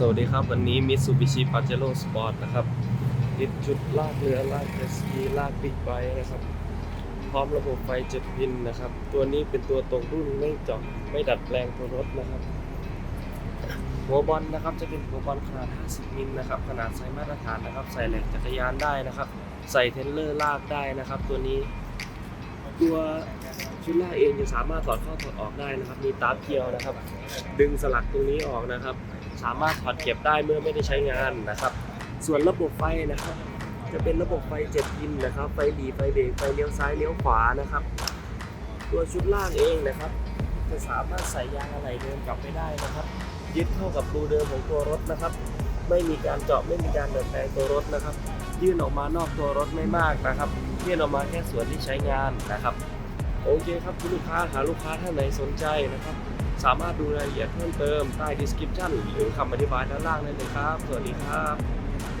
สวัสดีครับ วันนี้ Mitsubishi Pajero Sport นะครับติดจุดลากเรือลากเจสกีลากบิ๊กไบค์นะครับ พร้อมระบบไฟเจ็ดพินนะครับ ตัวนี้เป็นตัวตรงรุ่นไม่เจาะไม่ดัดแปลงตัวรถนะครับ หัวบอลนะครับจะเป็นหัวบอลขนาด 50 มิลนะครับ ขนาดไซส์มาตรฐานนะครับ ใส่เหล็กจักรยานได้นะครับ ใส่เทรลเลอร์ลากได้นะครับ ตัวนี้ตัว ชุดลากเองจะสามารถถอดเข้าถอดออกได้นะครับ มีตาเกียวนะครับ ดึงสลักตรงนี้ออกนะครับ สามารถถอดเก็บได้เมื่อไม่ได้ใช้งานนะครับ ส่วนระบบไฟนะครับ จะเป็นระบบไฟเจ็ดพินนะครับ ไฟหลีไฟเบรกไฟเลี้ยวซ้ายเลี้ยวขวานะครับ ตัวชุดล่างเองนะครับ จะสามารถใส่ยางอะไหล่เดิมกลับไปได้นะครับยึดเข้ากับรูเดิมของตัวรถนะครับ ไม่มีการเจาะไม่มีการเดินแปลงตัวรถนะครับ ยื่นออกมานอกตัวรถไม่มากนะครับยื่นออกมาแค่ส่วนที่ใช้งานนะครับ โอเคครับคุณลูกค้าหาลูกค้าท่านไหนสนใจนะครับ สามารถดูรายละเอียดเพิ่มเติมใต้ description หรือคำอธิบายด้านล่างได้เลยครับ สวัสดีครับ